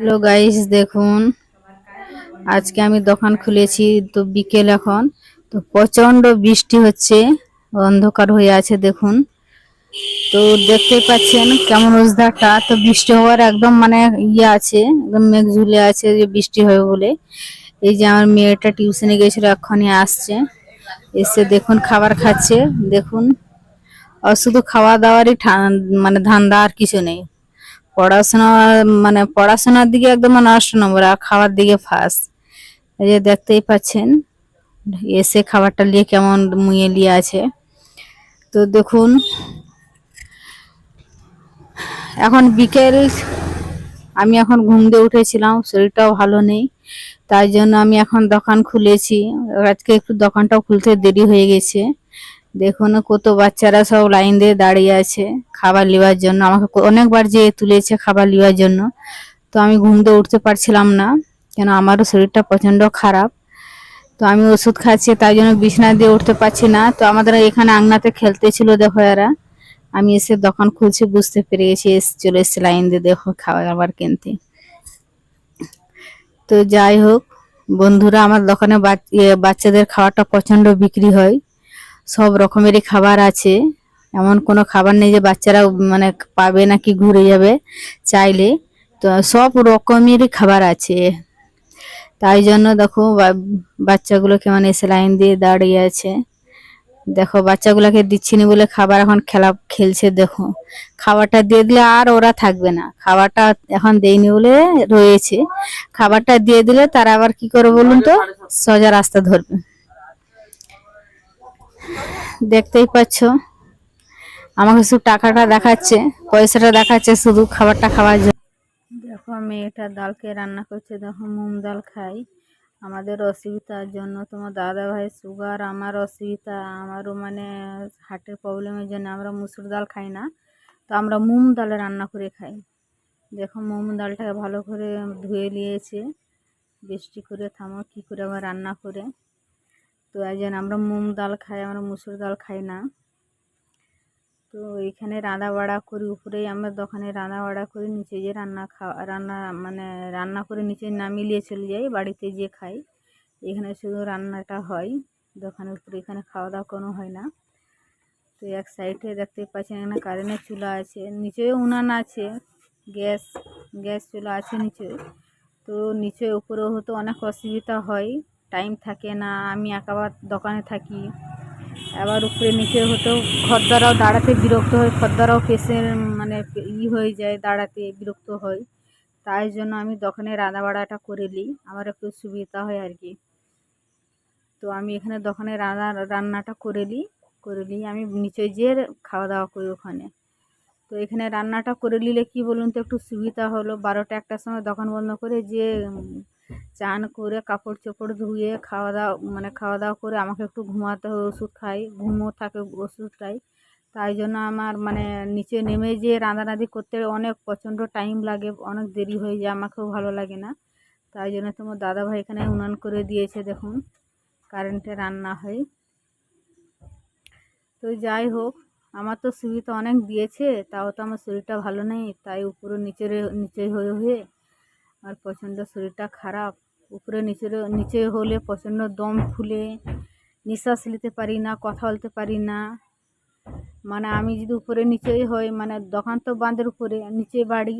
Hello guys দেখুন। আজকে আমি দোকান খুলেছি তো বিকেল এখন। তো প্রচণ্ড বৃষ্টি হচ্ছে, অন্ধকার হয়ে আছে, দেখুন। তো দেখতে পাচ্ছেন কেমন ওজদারটা তো বৃষ্টি হওয়ার একদম মানে ইয়ে আছে, একদম মেঘ ঝুলে আছে যে বৃষ্টি হবে বলে। এই যে আমার মেয়েটা টিউশনে গেছিল, এক্ষুনি আসছে। এসে দেখুন খাবার খাচ্ছে, দেখুন। আর শুধু খাওয়া দাওয়ারই মানে ধান্দা আর কিছু নেই। পড়াশোনা মানে পড়াশোনার দিকে একদম নষ্ট নম্বর, আর খাওয়ার দিকে ফার্স্ট এই যে দেখতেই পাচ্ছেন, এসে খাবারটা নিয়ে কেমন মুয়ে নিয়ে আছে। তো দেখুন, এখন বিকেল, আমি এখন ঘুম দিয়ে উঠেছিলাম, শরীরটাও ভালো নেই। তাই জন্য আমি এখন দোকান খুলেছি। আজকে একটু দোকানটাও খুলতে দেরি হয়ে গেছে। দেখুন কত বাচ্চারা সব লাইন দিয়ে দাঁড়িয়ে আছে খাবার নেওয়ার জন্য। আমাকে অনেকবার যে তুলেছে খাবার নেওয়ার জন্য। তো আমি ঘুম দিয়ে উঠতে পারছিলাম না কেন আমারও শরীরটা প্রচণ্ড খারাপ। তো আমি ওষুধ খাচ্ছি তাই জন্য বিছানা দিয়ে উঠতে পারছি না। তো আমাদের এখানে আংনাতে খেলতে ছিল দেখো এরা। আমি এসে দোকান খুলছি বুঝতে পেরে গেছি এসে চলে এসেছে লাইন দিয়ে দেখো খাবার কিনতে। তো যাই হোক বন্ধুরা আমার দোকানে ইয়ে, বাচ্চাদের খাবারটা প্রচণ্ড বিক্রি হয়। সব রকমেরই খাবার আছে। এমন কোনো খাবার নেই যে বাচ্চারা মানে পাবে নাকি ঘুরে যাবে চাইলে। তো সব রকমেরই খাবার আছে। তাই জন্য দেখো বাচ্চাগুলোকে মানে কেমন এসে লাইন দিয়ে দাঁড়িয়ে আছে। দেখো, বাচ্চাগুলোকে দিচ্ছি না বলে খাবার এখন খেলা, খেলছে, দেখো। খাবারটা দিয়ে দিলে আর ওরা থাকবে না। খাবারটা এখন দেয়নি বলে রয়েছে। খাবারটা দিয়ে দিলে তারা আবার কি করে বলুন তো? সোজা রাস্তা ধরবে। দেখতেই পাচ্ছ। আমাকে শুধু টাকাটা দেখাচ্ছে, পয়সাটা দেখাচ্ছে, শুধু খাবারটা খাওয়ার জন্য। দেখো, মেয়েটা ডালকে রান্না করছে, দেখো মুম ডাল খাই। আমাদের অসুবিধার জন্য তোমার দাদা ভাই সুগার, আমার অসুবিধা, আমারও মানে হার্টের প্রবলেমের জন্য আমরা মুসুর ডাল খাই না। তো আমরা মুম ডালে রান্না করে খাই। দেখো মুম ডালটাকে ভালো করে ধুয়ে নিয়েছে। বৃষ্টি করে থামো, কী করে আবার রান্না করে। তো এই জন্য আমরা মুগ ডাল খাই, আমরা মুসুর ডাল খাই না। তো এইখানে রান্না বাড়া করি, উপরেই আমরা দোকানে রান্না বাড়া করি, নিচে যে রান্না খাওয়া, রান্না মানে রান্না করে নিচে নামিয়ে নিয়ে চলে যাই, বাড়িতে যেয়ে খাই। এখানে শুধু রান্নাটা হয়, দোকানের উপরে এখানে খাওয়া দাওয়া কোনো হয় না। তো এক সাইডে দেখতে পাচ্ছেন এখানে কারেন্টের চুলা আছে নিচেও উনান আছে, গ্যাস গ্যাস চুলা আছে নিচে। তো নিচে উপরেও হতো অনেক অসুবিধা হয়। টাইম থাকে না, আমি একাবার দোকানে থাকি। আবার উপরে নিচে হতো খদ্দারাও দাঁড়াতে বিরক্ত হয় খদ্দারাও পেশের মানে ই হয়ে যায়, দাঁড়াতে বিরক্ত হয়। তাই জন্য আমি দোকানে রান্না বাড়াটা করে নিই, আমার একটু সুবিধা হয় আর কি। তো আমি এখানে দোকানে রান্না, রান্নাটা করে নিই করে নিই, আমি নিচে যেয়ে খাওয়া দাওয়া করি ওখানে। তো এখানে রান্নাটা করে নিলে কি বলুন তো, একটু সুবিধা হলো। বারোটা একটার সময় দোকান বন্ধ করে যে চান করে কাপড় চোপড় ধুয়ে খাওয়া দাওয়া মানে খাওয়া দাওয়া করে আমাকে একটু ঘুমাতে হয়, ওষুধ খাই, ঘুমও থাকে ওষুধটাই তাই জন্য আমার মানে নিচে নেমে যে রাঁধারাঁধি করতে অনেক প্রচণ্ড টাইম লাগে, অনেক দেরি হয়ে যায়, আমাকেও ভালো লাগে না। তাই জন্য তোমার দাদাভাই এখানে উনান করে দিয়েছে, দেখুন কারেন্টে রান্না হয়। তো যাই হোক, আমার তো সুবিধা অনেক দিয়েছে, তাও তো আমার শরীরটা ভালো নেই, তাই উপরে নিচের, নিচে হয়ে হয়ে আর প্রচণ্ড শরীরটা খারাপ। উপরে নিচের নিচে হলে প্রচণ্ড দম ফুলে, নিঃশ্বাস নিতে পারি না, কথা বলতে পারি না। মানে আমি যদি উপরে নিচেই হই মানে দোকান তো বাঁধের উপরে, নিচে বাড়ি।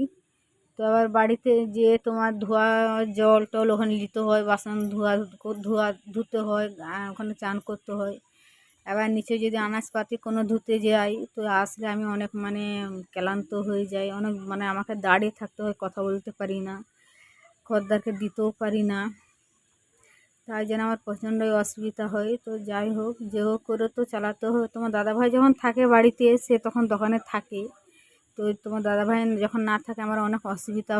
তো আবার বাড়িতে যে তোমার ধোয়া, জল টল ওখানে নিতে হয়, বাসন ধোয়া ধোয়া ধুতে হয় ওখানে চান করতে হয়। এবার নিচে যদি আনাজপাতি কোনো ধুতে যাই, তো আসলে আমি অনেক মানে ক্লান্ত হয়ে যাই, অনেক মানে আমাকে দাঁড়িয়ে থাকতে হয়, কথা বলতে পারি না। খদ্দারকে দিতেও পারি না। তাই যেন আমার প্রচণ্ডই অসুবিধা হয়। তো যাই হোক, যে হোক করে তো চালাতে হয় তোমার দাদাভাই যখন থাকে বাড়িতে, সে তখন দোকানে থাকে। তো তোমার দাদাভাই যখন না থাকে, আমার অনেক অসুবিধা